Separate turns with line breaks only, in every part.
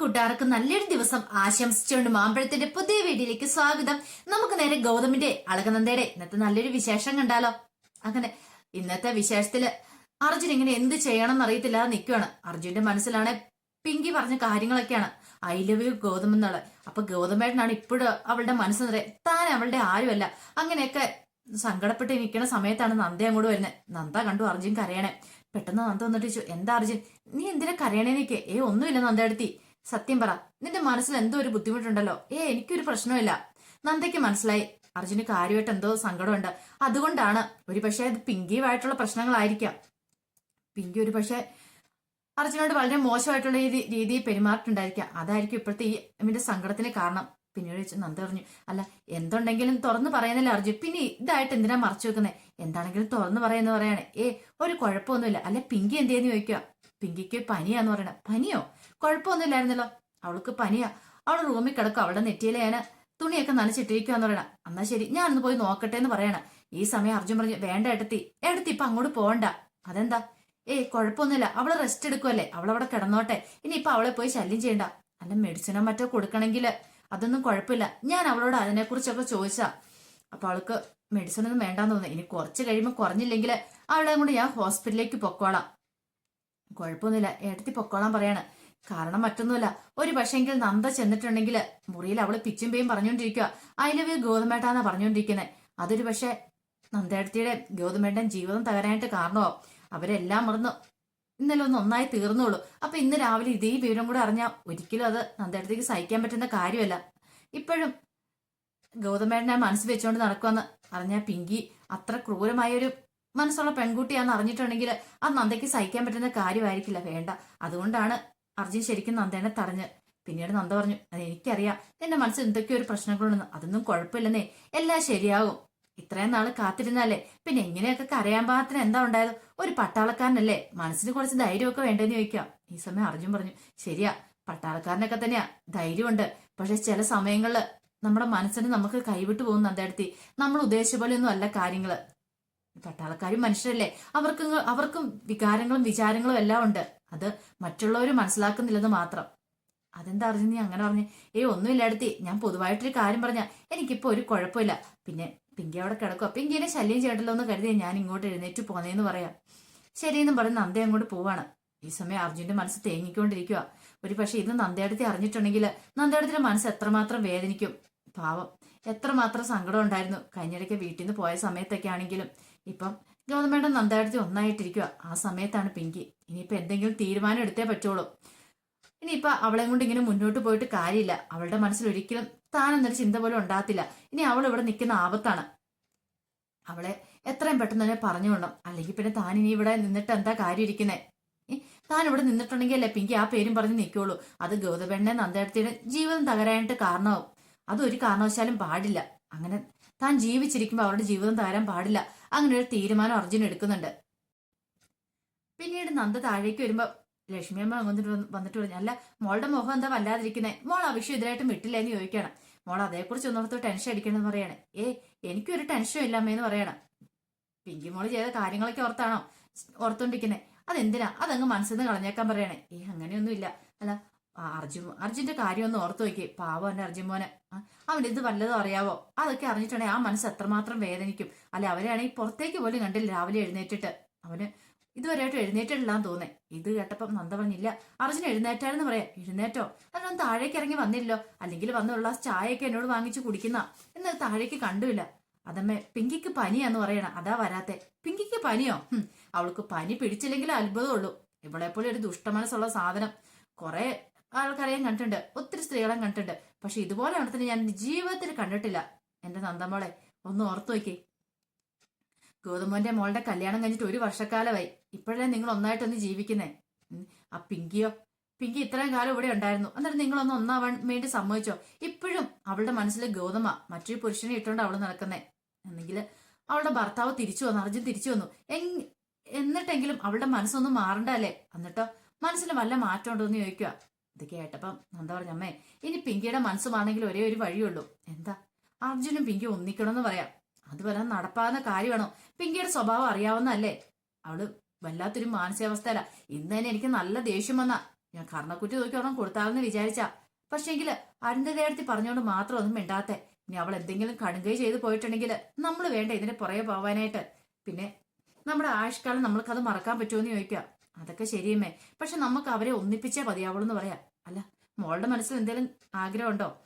കൂട്ടുകാർക്ക് നല്ലൊരു ദിവസം ആശംസിച്ചുകൊണ്ട് മാമ്പഴത്തിന്റെ പുതിയ വീഡിയോയിലേക്ക് സ്വാഗതം. നമുക്ക് നേരെ ഗൗതമിന്റെ അളകനന്ദയുടെ ഇന്നത്തെ നല്ലൊരു വിശേഷം കണ്ടാലോ? അങ്ങനെ ഇന്നത്തെ വിശേഷത്തിൽ അർജുൻ ഇങ്ങനെ എന്ത് ചെയ്യണം എന്നറിയത്തില്ലാതെ നിൽക്കുകയാണ് അർജുന്റെ മനസ്സിലാണ് പിങ്കി പറഞ്ഞ കാര്യങ്ങളൊക്കെയാണ്. ഐ ലവ് യു ഗൗതം എന്നുള്ള അപ്പൊ ഗൗതമേട്ടനാണ് ഇപ്പോഴും അവളുടെ മനസ്സ് നിറയെ താൻ അവളുടെ ആരുമല്ല. അങ്ങനെയൊക്കെ സങ്കടപ്പെട്ട് നിൽക്കുന്ന സമയത്താണ് നന്ദ അങ്ങോട്ട് വരുന്നത് നന്ദ കണ്ടു അർജുൻ കരയണേ. പെട്ടെന്ന് നന്ദ വന്നിട്ട് ചോദിച്ചു എന്താ അർജുൻ? നീ എന്തിനാ കരയണേ നിൽക്കേ ഏ ഒന്നുമില്ല നന്ദ അടുത്തി. സത്യം പറ നിന്റെ മനസ്സിൽ എന്തോ ഒരു ബുദ്ധിമുട്ടുണ്ടല്ലോ? ഏ എനിക്കൊരു പ്രശ്നമില്ല നന്ദയ്ക്ക് മനസ്സിലായി. അർജുന് കാര്യമായിട്ട് എന്തോ സങ്കടമുണ്ട്. അതുകൊണ്ടാണ് ഒരു പക്ഷേ അത് പിങ്കിയുമായിട്ടുള്ള പ്രശ്നങ്ങളായിരിക്കാം. പിങ്കി ഒരു പക്ഷേ അർജുനോട് വളരെ മോശമായിട്ടുള്ള രീതി രീതിയിൽ പെരുമാറിയിട്ടുണ്ടായിരിക്കാം. അതായിരിക്കും ഇപ്പോഴത്തെ ഈ അമ്മിന്റെ സങ്കടത്തിന് കാരണം. പിന്നീട് വെച്ച് നന്ദി പറഞ്ഞു അല്ല എന്തുണ്ടെങ്കിലും തുറന്നു പറയുന്നില്ല അർജുൻ. പിന്നെ ഇതായിട്ട് എന്തിനാ മറച്ചു വെക്കുന്നത് എന്താണെങ്കിലും തുറന്നു പറയുന്നു പറയാണ്. ഏ ഒരു കുഴപ്പമൊന്നുമില്ല. അല്ല പിങ്കി എന്തേന്ന് ചോദിക്കുക? പിങ്കിക്ക് പനിയാന്ന് പറയണ. പനിയോ? കുഴപ്പമൊന്നുമില്ലായിരുന്നല്ലോ. അവൾക്ക് പനിയാ. അവൾ റൂമിൽ കിടക്കും. അവളുടെ നെറ്റിയിലെ ഞാൻ തുണിയൊക്കെ നനച്ചിട്ടിരിക്കുവാന്ന് പറയണ. എന്നാ ശരി ഞാനൊന്ന് പോയി നോക്കട്ടെ എന്ന് പറയണ. ഈ സമയം അർജുൻ പറഞ്ഞു വേണ്ട എടുത്തി എടുത്തി ഇപ്പൊ അങ്ങോട്ട് പോകണ്ട അതെന്താ? ഏയ് കുഴപ്പമൊന്നുമില്ല. അവൾ റെസ്റ്റ് എടുക്കുമല്ലേ അവളവിടെ കിടന്നോട്ടെ. ഇനിയിപ്പൊ അവളെ പോയി ശല്യം ചെയ്യണ്ട. അല്ല മെഡിസിനോ മറ്റോ കൊടുക്കണമെങ്കിൽ അതൊന്നും കുഴപ്പമില്ല. ഞാൻ അവളോട് അതിനെക്കുറിച്ചൊക്കെ ചോദിച്ചാ. അപ്പൊ അവൾക്ക് മെഡിസിൻ ഒന്നും വേണ്ടാന്ന് തോന്നുന്നു. ഇനി കുറച്ച് കഴിയുമ്പോൾ കുറഞ്ഞില്ലെങ്കിൽ അവളെ കൂടി ഞാൻ ഹോസ്പിറ്റലിലേക്ക് പൊക്കോളാം. കുഴപ്പമൊന്നുമില്ല. ഏട്ടത്തി പൊക്കോളാൻ പറയാണ്. കാരണം മറ്റൊന്നുമില്ല. ഒരു പക്ഷെങ്കിൽ നന്ദ ചെന്നിട്ടുണ്ടെങ്കിൽ മുറിയിൽ അവൾ പിച്ചും പേയും പറഞ്ഞുകൊണ്ടിരിക്കുക. ഐ ലവ് യു ഗോതമേട്ടാന്നാ പറഞ്ഞുകൊണ്ടിരിക്കുന്നത് അതൊരു പക്ഷെ നന്ദേടത്തിയുടെ ഗോതമേട്ടൻ ജീവിതം തകരാനായിട്ട് കാരണമോ അവരെല്ലാം മറന്നു. ഇന്നലെ ഒന്ന് ഒന്നായി തീർന്നോളൂ. അപ്പൊ ഇന്ന് രാവിലെ ഇതേ വിവരം കൂടെ അറിഞ്ഞാൽ ഒരിക്കലും അത് നന്ദേടത്തേക്ക് സഹിക്കാൻ പറ്റുന്ന കാര്യമല്ല. ഇപ്പോഴും ഗൗതമേട്ടനെ മനസ്സ് വെച്ചുകൊണ്ട് നടക്കുമെന്ന് അറിഞ്ഞ പിങ്കി അത്ര ക്രൂരമായ ഒരു മനസ്സുള്ള പെൺകുട്ടിയാന്ന് അറിഞ്ഞിട്ടുണ്ടെങ്കിൽ അത് നന്ദയ്ക്ക് സഹിക്കാൻ പറ്റുന്ന കാര്യമായിരിക്കില്ല വേണ്ട. അതുകൊണ്ടാണ് അർജുൻ ശരിക്കും നന്ദേനെ തടഞ്ഞ്. പിന്നീട് നന്ദ പറഞ്ഞു അത് എനിക്കറിയാം. നിന്റെ മനസ്സിൽ എന്തൊക്കെയോ ഒരു പ്രശ്നങ്ങളുണ്ടെന്ന് അതൊന്നും കുഴപ്പമില്ലെന്നേ. എല്ലാം ശരിയാകും. ഇത്രയും നാൾ കാത്തിരുന്നാലേ. പിന്നെ എങ്ങനെയൊക്കെ കരയാൻ പാകത്തിന് എന്താ ഉണ്ടായത്? ഒരു പട്ടാളക്കാരനല്ലേ. മനസ്സിന് കുറച്ച് ധൈര്യമൊക്കെ വേണ്ടെന്ന് ചോദിക്കാം. ഈ സമയം അർജുൻ പറഞ്ഞു ശരിയാ. പട്ടാളക്കാരനൊക്കെ തന്നെയാ. ധൈര്യമുണ്ട്. പക്ഷെ ചില സമയങ്ങളിൽ നമ്മുടെ മനസ്സിന് നമുക്ക് കൈവിട്ടു പോകുന്ന അതേടത്തി നമ്മൾ ഉദ്ദേശിച്ച പോലെയൊന്നും അല്ല കാര്യങ്ങൾ. പട്ടാളക്കാരും മനുഷ്യരല്ലേ? അവർക്ക് അവർക്കും വികാരങ്ങളും വിചാരങ്ങളും എല്ലാം ഉണ്ട്. അത് മറ്റുള്ളവർ മനസ്സിലാക്കുന്നില്ലെന്ന് മാത്രം. അതെന്താ അറിഞ്ഞു നീ അങ്ങനെ പറഞ്ഞു? ഏ ഒന്നുമില്ലാടത്തി ഞാൻ പൊതുവായിട്ടൊരു കാര്യം പറഞ്ഞ എനിക്കിപ്പോ ഒരു കുഴപ്പമില്ല. പിന്നെ പിങ്കി അവിടെ കിടക്കുക പിങ്കിനെ ശല്യം ചെയ്യണ്ടല്ലോ എന്ന് കരുതി ഞാൻ ഇങ്ങോട്ട് എഴുന്നേറ്റ് പോന്നേന്ന് പറയാം. ശരിയെന്നും പറഞ്ഞ് നന്ദ അങ്ങോട്ട് പോവാണ്. ഈ സമയം അർജുന്റെ മനസ്സ് തേങ്ങിക്കൊണ്ടിരിക്കുക ഒരു പക്ഷെ ഇത് നന്ദയടത്തി അറിഞ്ഞിട്ടുണ്ടെങ്കിൽ നന്ദയടത്തിന്റെ മനസ്സ് എത്രമാത്രം വേദനിക്കും. പാവം. എത്രമാത്രം സങ്കടം ഉണ്ടായിരുന്നു. കഴിഞ്ഞിടയ്ക്ക് വീട്ടിൽ നിന്ന് പോയ സമയത്തൊക്കെ ആണെങ്കിലും. ഇപ്പം ഗവൺമെന്റ് നന്ദയടത്തി ഒന്നായിട്ടിരിക്കുക ആ സമയത്താണ് പിങ്കി. ഇനിയിപ്പോൾ എന്തെങ്കിലും തീരുമാനം എടുത്തേ പറ്റുള്ളൂ. ഇനിയിപ്പോൾ അവളെ കൊണ്ട് ഇങ്ങനെ മുന്നോട്ട് പോയിട്ട് കാര്യമില്ല. അവളുടെ മനസ്സിൽ ഒരിക്കലും താൻ എന്നൊരു ചിന്ത പോലും ഉണ്ടാകത്തില്ല. ഇനി അവൾ ഇവിടെ നിൽക്കുന്ന ആപത്താണ്. അവളെ എത്രയും പെട്ടെന്ന് തന്നെ പറഞ്ഞു വിടണം. അല്ലെങ്കിൽ പിന്നെ താൻ ഇനി ഇവിടെ നിന്നിട്ട് എന്താ കാര്യം ഇരിക്കുന്നേ? താൻ ഇവിടെ നിന്നിട്ടുണ്ടെങ്കിൽ അല്ലേ പിങ്കി ആ പേരും പറഞ്ഞ് നിൽക്കുള്ളൂ. അത് ഗൗതപെണ്ണെ നന്ദേടത്തിയുടെ ജീവിതം തകരാനായിട്ട് കാരണമാവും. അതൊരു കാരണവശാലും പാടില്ല. അങ്ങനെ താൻ ജീവിച്ചിരിക്കുമ്പോൾ അവരുടെ ജീവിതം തകരാൻ പാടില്ല. അങ്ങനെ ഒരു തീരുമാനം അർജുൻ എടുക്കുന്നുണ്ട്. പിന്നീട് നന്ദ താഴേക്ക് വരുമ്പോ ലക്ഷ്മിയമ്മ അങ്ങോട്ട് വന്നിട്ട് പറഞ്ഞു അല്ല മോളുടെ മുഖം എന്താ വല്ലാതിരിക്കുന്നത് മോൾ ആവശ്യം ഇതിനായിട്ടും വിട്ടില്ല എന്ന് ചോദിക്കണം മോൾ അതേക്കുറിച്ച് ഒന്നോർത്ത് ടെൻഷൻ അടിക്കണമെന്ന് പറയാണ്. ഏ എനിക്കൊരു ടെൻഷനും ഇല്ല എന്ന് പറയണം. പിങ്കി മോൾ ചെയ്ത കാര്യങ്ങളൊക്കെ ഓർത്താണോ? ഓർത്തോണ്ടിരിക്കുന്നത് അതെന്തിനാ? അതങ്ങ് മനസ്സിൽ നിന്ന് കളഞ്ഞേക്കാൻ പറയണേ. ഏ അങ്ങനെയൊന്നുമില്ല. അല്ല അർജുൻ അർജുന്റെ കാര്യം ഒന്ന് ഓർത്തു നോക്കി. പാവം എന്റെ അർജുൻ മോനെ. അവൻ ഇത് വല്ലതും അറിയാവോ? അതൊക്കെ അറിഞ്ഞിട്ടുണ്ടെങ്കിൽ ആ മനസ്സ് എത്രമാത്രം വേദനിക്കും. അല്ല അവരെയാണെങ്കിൽ പുറത്തേക്ക് പോലും കണ്ടില്ല രാവിലെ എഴുന്നേറ്റിട്ട്. അവന് ഇതുവരെയായിട്ട് എഴുന്നേറ്റിട്ടില്ലാന്ന് തോന്നേ. ഇത് കേട്ടപ്പം നന്ദ പറഞ്ഞില്ല. അർജുൻ എഴുന്നേറ്റാരെന്ന് പറയാം. എഴുന്നേറ്റോ? അതൊന്നും താഴേക്ക് ഇറങ്ങി വന്നില്ലല്ലോ അല്ലെങ്കിൽ വന്നുള്ള ചായയൊക്കെ എന്നോട് വാങ്ങിച്ചു കുടിക്കുന്ന. എന്ന് താഴേക്ക് കണ്ടുമില്ല. അതമ്മേ പിങ്കിക്ക് പനിയാന്ന് പറയണം. അതാ വരാത്തെ. പിങ്കിക്ക് പനിയോ? അവൾക്ക് പനി പിടിച്ചില്ലെങ്കിൽ അത്ഭുതമുള്ളൂ ഇവളെപ്പോലെ പോലെ ഒരു ദുഷ്ടമനസ്സുള്ള സാധനം. കുറെ ആൾക്കാരെയും കണ്ടിട്ടുണ്ട്. ഒത്തിരി സ്ത്രീകളെയും കണ്ടിട്ടുണ്ട്. പക്ഷെ ഇതുപോലെ നടത്തിന് ഞാൻ ജീവിതത്തിൽ കണ്ടിട്ടില്ല. എന്റെ നന്ദമോളെ ഒന്ന് ഓർത്തു നോക്കി. ഗൗതമോന്റെ മോളുടെ കല്യാണം കഴിഞ്ഞിട്ട് ഒരു വർഷക്കാലമായി. ഇപ്പോഴേ നിങ്ങൾ ഒന്നായിട്ടൊന്ന് ജീവിക്കുന്നേ? ആ പിങ്കിയോ? പിങ്കി ഇത്രയും കാലം ഇവിടെ ഉണ്ടായിരുന്നു. എന്നിട്ട് നിങ്ങളൊന്ന് ഒന്നാവാൻ വേണ്ടി സമ്മതിച്ചോ? ഇപ്പോഴും അവളുടെ മനസ്സിൽ ഗൗതമ മറ്റൊരു പുരുഷനെ ഇട്ടുകൊണ്ട് അവൾ നടക്കുന്നേ. എന്നെങ്കിൽ അവളുടെ ഭർത്താവ് തിരിച്ചു വന്നു അർജുൻ തിരിച്ചു വന്നു. എന്നിട്ടെങ്കിലും അവളുടെ മനസ്സൊന്നും മാറണ്ടല്ലേ? എന്നിട്ടോ മനസ്സിൽ വല്ല മാറ്റം ഉണ്ടോ എന്ന് ചോദിക്കുക ഇത് കേട്ടപ്പം എന്താ പറഞ്ഞ അമ്മേ ഇനി പിങ്കിയുടെ മനസ്സുമാണെങ്കിൽ ഒരേ ഒരു വഴിയുള്ളൂ. എന്താ? അർജുനും പിങ്കി ഒന്നിക്കണമെന്ന് പറയാം. അത് വരാൻ നടപ്പാകുന്ന കാര്യമാണോ? പിങ്കിയുടെ സ്വഭാവം അറിയാവുന്നല്ലേ അവൾ വല്ലാത്തൊരു മാനസികാവസ്ഥയല്ല ഇന്ന് തന്നെ എനിക്ക് നല്ല ദേഷ്യം വന്ന. ഞാൻ കർണക്കുറ്റി നോക്കി ഒരെണ്ണം കൊടുത്താലെന്ന് വിചാരിച്ച. പക്ഷേങ്കിൽ അരുന്ധതയെടുത്തി പറഞ്ഞുകൊണ്ട് മാത്രം ഒന്നും മിണ്ടാത്തെ. ഇനി അവൾ എന്തെങ്കിലും കണുകൈ ചെയ്ത് പോയിട്ടുണ്ടെങ്കിൽ നമ്മൾ വേണ്ട ഇതിന് പുറകെ പോവാനായിട്ട്. പിന്നെ നമ്മുടെ ആയുഷ്കാലം നമ്മൾക്കത് മറക്കാൻ പറ്റുമെന്ന് ചോദിക്കുക അതൊക്കെ ശരിയമ്മേ. പക്ഷെ നമുക്ക് അവരെ ഒന്നിപ്പിച്ചേ മതിയാവുള്ളൂ എന്ന് പറയാം. അല്ല മോളുടെ മനസ്സിൽ എന്തെങ്കിലും ആഗ്രഹമുണ്ടോ?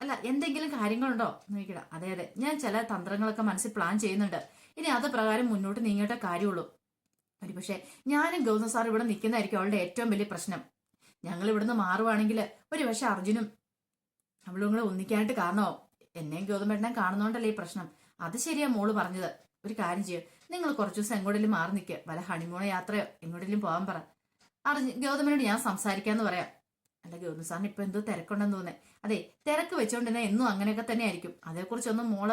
അല്ല എന്തെങ്കിലും കാര്യങ്ങളുണ്ടോ? നോക്കിട അതെ അതെ. ഞാൻ ചില തന്ത്രങ്ങളൊക്കെ മനസ്സിൽ പ്ലാൻ ചെയ്യുന്നുണ്ട്. ഇനി അത് പ്രകാരം മുന്നോട്ട് നീങ്ങേണ്ട കാര്യമുള്ളൂ. ഒരു പക്ഷേ ഞാനും ഗൗതം സാർ ഇവിടെ നിൽക്കുന്നതായിരിക്കും അവളുടെ ഏറ്റവും വലിയ പ്രശ്നം. ഞങ്ങൾ ഇവിടുന്ന് മാറുവാണെങ്കിൽ ഒരു പക്ഷെ അർജുനും അവളും കൂടെ ഒന്നിക്കാനായിട്ട് കാരണമോ എന്നെയും ഗൗതമേട്ടനെ കാണുന്നോണ്ടല്ലേ ഈ പ്രശ്നം. അത് ശരിയാ മോൾ പറഞ്ഞത്. ഒരു കാര്യം ചെയ്യും. നിങ്ങൾ കുറച്ചു ദിവസം എങ്ങോട്ടെങ്കിലും മാറി നിൽക്കുക വല്ല ഹണിമൂണ യാത്രയോ എങ്ങോട്ടെങ്കിലും പോകാൻ പറ. അറിഞ്ഞ് ഗൗതമനോട് ഞാൻ സംസാരിക്കാന്ന് പറയാം. അല്ല ഗൗതം സാറിന് ഇപ്പൊ എന്തോ തിരക്കുണ്ടെന്ന് തോന്നേ അതെ തിരക്ക് വെച്ചോണ്ടിരുന്ന എന്നും അങ്ങനെയൊക്കെ തന്നെ ആയിരിക്കും അതേക്കുറിച്ചൊന്നും മോൾ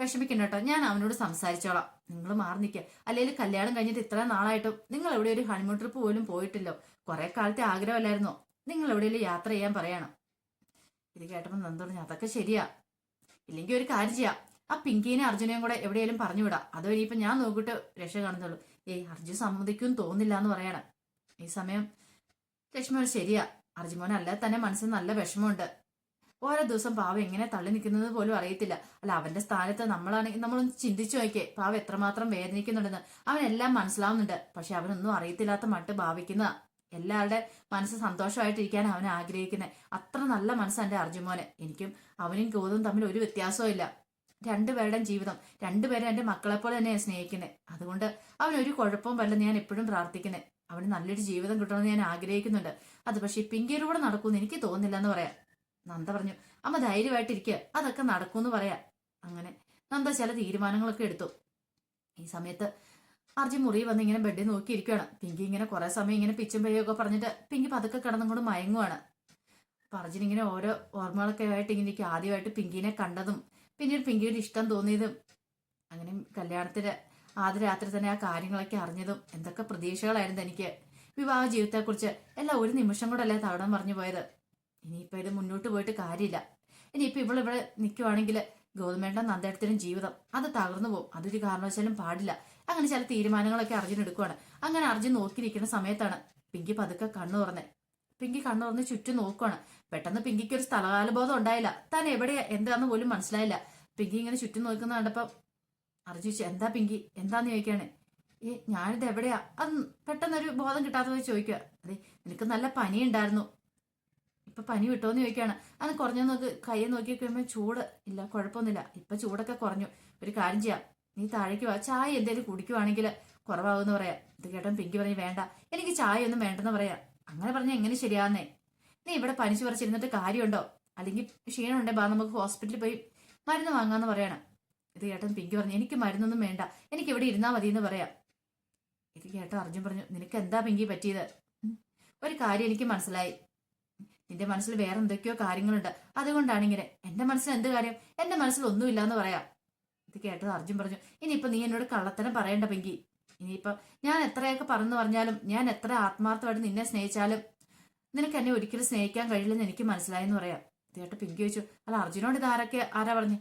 വിഷമിക്കണ്ട കേട്ടോ. ഞാൻ അവനോട് സംസാരിച്ചോളാം. നിങ്ങൾ മാറി നിൽക്കുക അല്ലെങ്കിൽ കല്യാണം കഴിഞ്ഞിട്ട് ഇത്ര നാളായിട്ടും നിങ്ങൾ എവിടെ ഒരു ഹണിമൂൺ ട്രിപ്പ് പോലും പോയിട്ടില്ലോ? കുറെ കാലത്തെ ആഗ്രഹമല്ലായിരുന്നോ? നിങ്ങൾ എവിടെയെങ്കിലും യാത്ര ചെയ്യാൻ പറയണം. ഇത് കേട്ടപ്പോൾ നന്ദ പറഞ്ഞു അതൊക്കെ ശരിയാ. ഇല്ലെങ്കിൽ ഒരു കാര്യം ചെയ്യാം. ആ പിങ്കീനെ അർജുനെയും കൂടെ എവിടെയെങ്കിലും പറഞ്ഞു വിടാം. അത് ഇനിയിപ്പോ ഞാൻ നോക്കിയിട്ട് രക്ഷ കാണുന്നുള്ളൂ. ഏയ് അർജുൻ സമ്മതിക്കും തോന്നില്ല എന്ന് പറയണം. ഈ സമയം ലക്ഷ്മൺ ശരിയാ. അർജുമോൻ അല്ല തന്നെ മനസ്സിൽ നല്ല വിഷമമുണ്ട്. ഓരോ ദിവസം പാവ എങ്ങനെ തള്ളി നിൽക്കുന്നത് പോലും അറിയത്തില്ല. അല്ല അവന്റെ സ്ഥാനത്ത് നമ്മളാണെങ്കിൽ നമ്മളൊന്ന് ചിന്തിച്ചു നോക്കിയേ. പാവ എത്രമാത്രം വേദനിക്കുന്നുണ്ടെന്ന്. അവനെല്ലാം മനസ്സിലാവുന്നുണ്ട്. പക്ഷെ അവനൊന്നും അറിയത്തില്ലാത്ത മട്ട് ഭാവിക്കുന്ന എല്ലാവരുടെ മനസ്സ് സന്തോഷമായിട്ടിരിക്കാൻ അവൻ ആഗ്രഹിക്കുന്നത് അത്ര നല്ല മനസ്സാണ് എന്റെ അർജുമോന് എനിക്കും അവനും ഗൗതവും തമ്മിൽ ഒരു വ്യത്യാസവും ഇല്ല രണ്ടുപേരുടെയും ജീവിതം. രണ്ടുപേരും എന്റെ മക്കളെ പോലെ തന്നെയാണ് സ്നേഹിക്കുന്നത് അതുകൊണ്ട് ഒരു കുഴപ്പവും വല്ലെന്ന് ഞാൻ എപ്പോഴും പ്രാർത്ഥിക്കുന്നത് അവന് നല്ലൊരു ജീവിതം കിട്ടണമെന്ന് ഞാൻ ആഗ്രഹിക്കുന്നുണ്ട്. അത് പക്ഷേ പിങ്കിയിലൂടെ നടക്കുമെന്ന് എനിക്ക് തോന്നുന്നില്ല എന്ന് പറയാം. നന്ദ പറഞ്ഞു അമ്മ ധൈര്യമായിട്ടിരിക്കുക അതൊക്കെ നടക്കുമെന്ന് പറയാം. അങ്ങനെ നന്ദ ചില തീരുമാനങ്ങളൊക്കെ എടുത്തു. ഈ സമയത്ത് അർജി മുറി വന്ന് ഇങ്ങനെ ബെഡിൽ നോക്കിയിരിക്കുകയാണ് പിങ്കി ഇങ്ങനെ കുറെ സമയം ഇങ്ങനെ പിച്ചും പെയ്യൊക്കെ പറഞ്ഞിട്ട് പിങ്കി പതുക്കെ കിടന്നും കൊണ്ട് മയങ്ങുവാണ്. അപ്പൊ അർജുൻ ഇങ്ങനെ ഓരോ ഓർമ്മകളൊക്കെ ആയിട്ട് ഇങ്ങനെ ആദ്യമായിട്ട് പിങ്കിനെ കണ്ടതും പിന്നീട് പിങ്കിയുടെ ഇഷ്ടം തോന്നിയതും അങ്ങനെ കല്യാണത്തിന് ആദ്യ രാത്രി തന്നെ ആ കാര്യങ്ങളൊക്കെ അറിഞ്ഞതും എന്തൊക്കെ പ്രതീക്ഷകളായിരുന്നു എനിക്ക്. വിവാഹ ജീവിതത്തെക്കുറിച്ച് എല്ലാം ഒരു നിമിഷം കൂടല്ലേ തവണ പറഞ്ഞു പോയത്. ഇനിയിപ്പോ ഇത് മുന്നോട്ട് പോയിട്ട് കാര്യമില്ല. ഇനിയിപ്പോ ഇവിടെ ഇവിടെ നിൽക്കുവാണെങ്കിൽ ഗവൺമെന്റിന്റെ നന്ദേടത്തിനും ജീവിതം അത് തകർന്നു പോകും. അതൊരു കാരണവശാലും പാടില്ല. അങ്ങനെ ചില തീരുമാനങ്ങളൊക്കെ അർജുൻ എടുക്കുവാണ്. അങ്ങനെ അർജുൻ നോക്കിയിരിക്കുന്ന സമയത്താണ് പിങ്കി പതുക്കെ കണ്ണു തുറന്നേ പിങ്കി കണ്ണു തുറന്ന് ചുറ്റും നോക്കുവാണ്. പെട്ടെന്ന് പിങ്കിക്ക് ഒരു സ്ഥലകാലബോധം ഉണ്ടായില്ല. താൻ എവിടെയാ? എന്താന്ന് പോലും മനസ്സിലായില്ല. പിങ്കി ഇങ്ങനെ ചുറ്റും നോക്കുന്ന കണ്ടപ്പം അർജുൻ എന്താ പിങ്കി? എന്താന്ന് ചോദിക്കാണ് ഏ ഞാനിത് എവിടെയാ? അത് പെട്ടെന്നൊരു ബോധം കിട്ടാത്തത് ചോദിക്കുക അതെ നിനക്ക് നല്ല പനി ഉണ്ടായിരുന്നു ഇപ്പൊ പനി വിട്ടോന്ന് ചോദിക്കാണ്. അത് കുറഞ്ഞു നോക്ക് കൈ നോക്കി കഴിയുമ്പോൾ ചൂട് ഇല്ല കുഴപ്പമൊന്നുമില്ല. ഇപ്പൊ ചൂടൊക്കെ കുറഞ്ഞു. ഒരു കാര്യം ചെയ്യാം. നീ താഴേക്ക് വാ. ചായ എന്തേലും കുടിക്കുവാണെങ്കിൽ കുറവാകുമെന്ന് പറയാം. ഇത് കേട്ടോ പിങ്കി പറഞ്ഞു വേണ്ട. എനിക്ക് ചായ ഒന്നും വേണ്ടെന്ന് പറയാം. അങ്ങനെ പറഞ്ഞാൽ എങ്ങനെ ശരിയാന്നേ നീ ഇവിടെ പനിച്ചു പറിച്ചിരുന്നിട്ട് കാര്യമുണ്ടോ? അല്ലെങ്കിൽ ക്ഷീണമുണ്ടേ? ബാ നമുക്ക് ഹോസ്പിറ്റലിൽ പോയി മരുന്ന് വാങ്ങാന്ന് പറയണം. ഇത് കേട്ടൻ പിങ്കി പറഞ്ഞു എനിക്ക് മരുന്നൊന്നും വേണ്ട. എനിക്ക് ഇവിടെ ഇരുന്നാ മതി എന്ന് പറയാം. ഇത് കേട്ടോ അർജുൻ പറഞ്ഞു നിനക്ക് എന്താ പിങ്കി പറ്റിയത്? ഒരു കാര്യം എനിക്ക് മനസ്സിലായി. നിന്റെ മനസ്സിൽ വേറെ എന്തൊക്കെയോ കാര്യങ്ങളുണ്ട്. അതുകൊണ്ടാണ് ഇങ്ങനെ. എന്റെ മനസ്സിൽ എന്ത് കാര്യം? എന്റെ മനസ്സിൽ ഒന്നുമില്ല എന്ന് പറയാം. ഇത് കേട്ടത് അർജുൻ പറഞ്ഞു ഇനിയിപ്പോ നീ എന്നോട് കള്ളത്തനം പറയണ്ട പിങ്കി. ഇനിയിപ്പോ ഞാൻ എത്രയൊക്കെ പറഞ്ഞു പറഞ്ഞാലും ഞാൻ എത്ര ആത്മാർത്ഥമായിട്ട് നിന്നെ സ്നേഹിച്ചാലും നിനക്ക് എന്നെ ഒരിക്കലും സ്നേഹിക്കാൻ കഴിയില്ലെന്ന് എനിക്ക് മനസ്സിലായെന്ന് പറയാം. ഇത് കേട്ട് പിങ്കി ചോദിച്ചു അല്ല അർജുനോട് ഇത് ആരൊക്കെ ആരാ പറഞ്ഞു?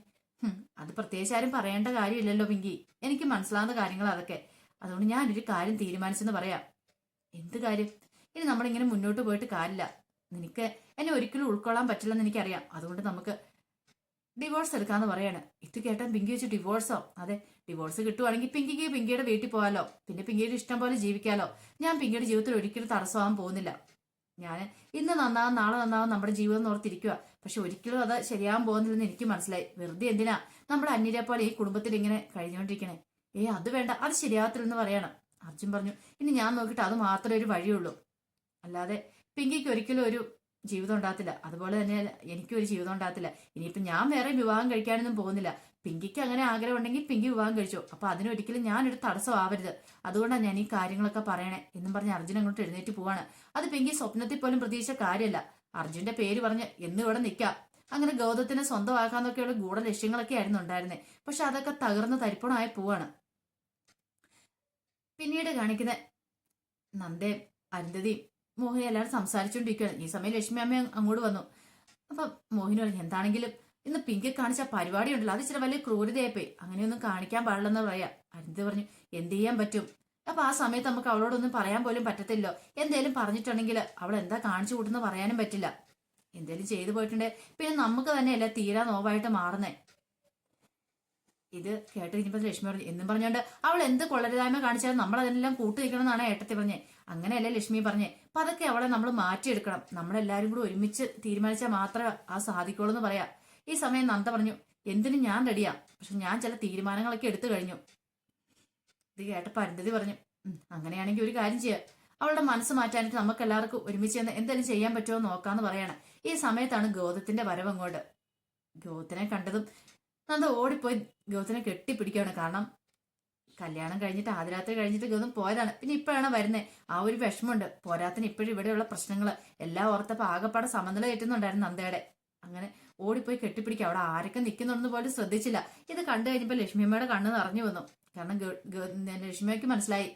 അത് പ്രത്യേകിച്ച് ആരും പറയേണ്ട കാര്യമില്ലല്ലോ പിങ്കി. എനിക്ക് മനസ്സിലാവുന്ന കാര്യങ്ങൾ അതൊക്കെ. അതുകൊണ്ട് ഞാൻ ഒരു കാര്യം തീരുമാനിച്ചെന്ന് പറയാം. എന്ത് കാര്യം? ഇനി നമ്മളിങ്ങനെ മുന്നോട്ട് പോയിട്ട് കാര്യമില്ല. നിനക്ക് എന്നെ ഒരിക്കലും ഉൾക്കൊള്ളാൻ പറ്റില്ലെന്ന് എനിക്കറിയാം. അതുകൊണ്ട് നമുക്ക് ഡിവോഴ്സ് എടുക്കാന്ന് പറയാണ്. ഇത് കേട്ടാൽ പിങ്കി വെച്ച് ഡിവോഴ്സോ? അതെ ഡിവോഴ്സ് കിട്ടുവാണെങ്കിൽ പിങ്കിക്ക് പിങ്കിയുടെ വീട്ടിൽ പോകാലോ. പിന്നെ പിങ്കിയുടെ ഇഷ്ടം പോലെ ജീവിക്കാലോ. ഞാൻ പിങ്കിയുടെ ജീവിതത്തിൽ ഒരിക്കലും തടസ്സമാകാൻ പോകുന്നില്ല. ഞാൻ ഇന്ന് നന്നാവും നാളെ നന്നാവും നമ്മുടെ ജീവിതം ഓർത്തിരിക്കുക പക്ഷെ ഒരിക്കലും അത് ശരിയാകാൻ പോകുന്നില്ലെന്ന് എനിക്ക് മനസ്സിലായി. വെറുതെ എന്തിനാ നമ്മുടെ അന്യരെ പോലെ ഈ കുടുംബത്തിൽ ഇങ്ങനെ കഴിഞ്ഞുകൊണ്ടിരിക്കണേ? ഏ അത് വേണ്ട. അത് ശരിയാകത്തില്ലെന്ന് പറയണം. അർജുൻ പറഞ്ഞു ഇനി ഞാൻ നോക്കിയിട്ട് അത് മാത്രമേ ഒരു വഴിയുള്ളൂ. അല്ലാതെ പിങ്കിക്ക് ഒരിക്കലും ഒരു ജീവിതം ഉണ്ടാകത്തില്ല. അതുപോലെ തന്നെ എനിക്കും ഒരു ജീവിതം ഉണ്ടാകത്തില്ല. ഇനിയിപ്പോൾ ഞാൻ വേറെ വിവാഹം കഴിക്കാനൊന്നും പോകുന്നില്ല. പിങ്കിക്ക് അങ്ങനെ ആഗ്രഹം ഉണ്ടെങ്കിൽ പിങ്കി വിവാഹം കഴിച്ചു. അപ്പൊ അതിനൊരിക്കലും ഞാനൊരു തടസ്സമാവരുത് അതുകൊണ്ടാണ് ഞാൻ ഈ കാര്യങ്ങളൊക്കെ പറയണേ എന്നും പറഞ്ഞ് അർജുൻ അങ്ങോട്ട് എഴുന്നേറ്റ് പോവാണ്. അത് പിങ്കി സ്വപ്നത്തിൽ പോലും പ്രതീക്ഷിച്ച കാര്യമല്ല. അർജുന്റെ പേര് പറഞ്ഞ് എന്നും ഇവിടെ നിൽക്കാം അങ്ങനെ ഗൗതത്തിനെ സ്വന്തമാക്കാന്നൊക്കെയുള്ള ഗൂഢ ലക്ഷ്യങ്ങളൊക്കെ ആയിരുന്നു ഉണ്ടായിരുന്നത് പക്ഷെ അതൊക്കെ തകർന്ന് തരിപ്പണമായി പോവാണ്. പിന്നീട് കാണിക്കുന്ന നന്ദയും അരുന്ധതിയും മോഹിനി എല്ലാവരും സംസാരിച്ചുകൊണ്ടിരിക്കുകയാണ് ഈ സമയം ലക്ഷ്മി അമ്മ അങ്ങോട്ട് വന്നു. അപ്പൊ മോഹിനി പറഞ്ഞു എന്താണെങ്കിലും ഇന്ന് പിങ്കി കാണിച്ച പരിപാടി ഉണ്ടല്ലോ അത് ഇച്ചിരി വലിയ ക്രൂരതയായിപ്പോയി. അങ്ങനെയൊന്നും കാണിക്കാൻ പാടില്ലെന്ന് പറയാ. അനിത പറഞ്ഞു എന്ത് ചെയ്യാൻ പറ്റും? അപ്പൊ ആ സമയത്ത് നമുക്ക് അവളോടൊന്നും പറയാൻ പോലും പറ്റത്തില്ലോ. എന്തേലും പറഞ്ഞിട്ടുണ്ടെങ്കിൽ അവൾ എന്താ കാണിച്ചു കൂട്ടുന്ന പറയാനും പറ്റില്ല. എന്തേലും ചെയ്തു പോയിട്ടുണ്ടെ? പിന്നെ നമുക്ക് തന്നെയല്ല തീരാ നോവായിട്ട് മാറുന്നേ. ഇത് കേട്ട് കഴിഞ്ഞപ്പോൾ ലക്ഷ്മി പറഞ്ഞു എന്നും പറഞ്ഞോണ്ട് അവൾ എന്ത് കൊള്ളരുതായ്മ കാണിച്ചാലും നമ്മൾ അതെല്ലാം കൂട്ടു നിൽക്കണം എന്നാണ് ഏട്ടത്തി പറഞ്ഞേ. അങ്ങനെയല്ലേ ലക്ഷ്മി പറഞ്ഞേ? അപ്പൊ അതൊക്കെ അവളെ നമ്മൾ മാറ്റിയെടുക്കണം. നമ്മളെല്ലാരും കൂടി ഒരുമിച്ച് തീരുമാനിച്ചാൽ മാത്രമേ ആ സാധിക്കുള്ളൂ എന്ന് പറയാം. ഈ സമയം നന്ദ പറഞ്ഞു എന്തിനും ഞാൻ റെഡിയാ? പക്ഷെ ഞാൻ ചില തീരുമാനങ്ങളൊക്കെ എടുത്തു കഴിഞ്ഞു. ഇത് കേട്ടപ്പോ അരുന്ധതി പറഞ്ഞു "ഉം, അങ്ങനെയാണെങ്കിൽ ഒരു കാര്യം ചെയ്യാം. അവളുടെ മനസ്സ് മാറ്റാനായിട്ട് നമുക്ക് എല്ലാവർക്കും ഒരുമിച്ച് ചെന്ന് എന്തെങ്കിലും ചെയ്യാൻ പറ്റുമോ നോക്കാന്ന് പറയണം. ഈ സമയത്താണ് ഗോതത്തിന്റെ വരവ് അങ്ങോട്ട്. ഗോതത്തിനെ കണ്ടതും നന്ദ ഓടിപ്പോയി ഗോതത്തിനെ കെട്ടിപ്പിടിക്കുകയാണ്. കാരണം കല്യാണം കഴിഞ്ഞിട്ട് ആദ്യരാത്രി കഴിഞ്ഞിട്ട് ഇതൊന്നും പോയതാണ്. പിന്നെ ഇപ്പോഴാണ് വരുന്നത് ആ ഒരു വിഷമമുണ്ട്. പോരാത്തിന് ഇപ്പോഴും ഇവിടെയുള്ള പ്രശ്നങ്ങൾ എല്ലാം ഓർത്തപ്പോൾ ആകെപ്പാടെ സമനില കയറ്റുന്നുണ്ടായിരുന്നു നന്ദയുടെ. അങ്ങനെ ഓടിപ്പോയി കെട്ടിപ്പിടിക്കുക. അവിടെ ആരൊക്കെ നിൽക്കുന്നുണ്ടെന്ന് പോലും ശ്രദ്ധിച്ചില്ല. ഇത് കണ്ടു കഴിഞ്ഞപ്പോൾ ലക്ഷ്മിയമ്മയുടെ കണ്ണ് നിറഞ്ഞു വന്നു. കാരണം ലക്ഷ്മിയ്ക്ക് മനസ്സിലായി.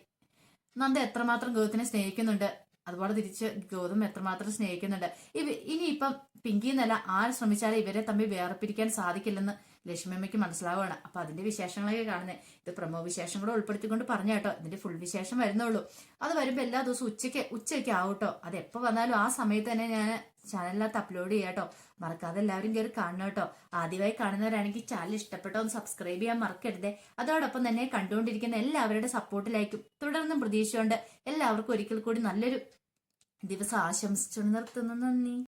നന്ദ എത്രമാത്രം ഗൗതത്തിനെ സ്നേഹിക്കുന്നുണ്ട്. അതുപോലെ തിരിച്ച് ഗൗതം എത്രമാത്രം സ്നേഹിക്കുന്നുണ്ട്. ഇനി ഇനിയിപ്പം പിങ്കിന്നല്ല ആര് ശ്രമിച്ചാലും ഇവരെ തമ്മിൽ വേർപിരിക്കാൻ സാധിക്കില്ലെന്ന് ലക്ഷ്മിയമ്മയ്ക്ക് മനസ്സിലാവുകയാണ്. അപ്പൊ അതിന്റെ വിശേഷങ്ങളൊക്കെ കാണുന്നത് ഇത് പ്രമോ വിശേഷം കൂടെ ഉൾപ്പെടുത്തിക്കൊണ്ട് പറഞ്ഞു കേട്ടോ. ഇതിന്റെ ഫുൾ വിശേഷം വരുന്നുള്ളൂ. അത് വരുമ്പോൾ എല്ലാ ദിവസവും ഉച്ചയ്ക്ക് ഉച്ചയ്ക്ക് ആവട്ടോ അത് എപ്പോ വന്നാലും ആ സമയത്ത് തന്നെ ഞാൻ ചാനലിനകത്ത് അപ്ലോഡ് ചെയ്യാട്ടോ മറക്കാതെ എല്ലാവരും കയറി കാണണം കേട്ടോ. ആദ്യമായി കാണുന്നവരാണെങ്കിൽ ചാനൽ ഇഷ്ടപ്പെട്ടോ ഒന്ന് സബ്സ്ക്രൈബ് ചെയ്യാൻ മറക്കരുതേ. അതോടൊപ്പം തന്നെ കണ്ടുകൊണ്ടിരിക്കുന്ന എല്ലാവരുടെ സപ്പോർട്ടിലായിരിക്കും തുടർന്നും പ്രതീക്ഷയുണ്ട്. എല്ലാവർക്കും ഒരിക്കൽ കൂടി നല്ലൊരു ദിവസം ആശംസിച്ചു നിർത്തുന്നു. നന്ദി.